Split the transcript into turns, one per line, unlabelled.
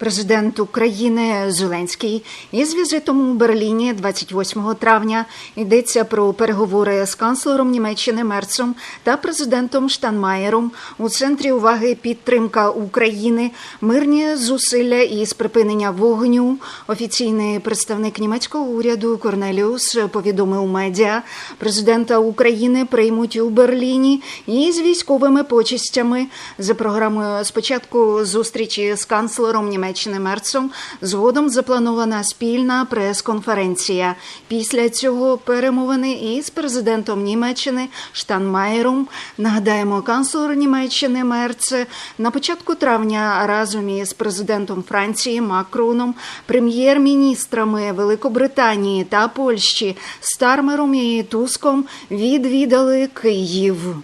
Президент України Зеленський із візитом у Берліні 28 травня йдеться про переговори з канцлером Німеччини Мерцом та президентом Штанмаєром у центрі уваги підтримка України, мирні зусилля із припинення вогню. Офіційний представник німецького уряду Корнеліус повідомив медіа. Президента України приймуть у Берліні із військовими почестями за програмою спочатку зустрічі з канцлером Німеччини Мерцом. Згодом запланована спільна прес-конференція. Після цього перемовини із президентом Німеччини Штанмаєром. Нагадаємо, канцлер Німеччини Мерц на початку травня разом із президентом Франції Макроном, прем'єр-міністрами Великобританії та Польщі Стармером і Туском відвідали Київ.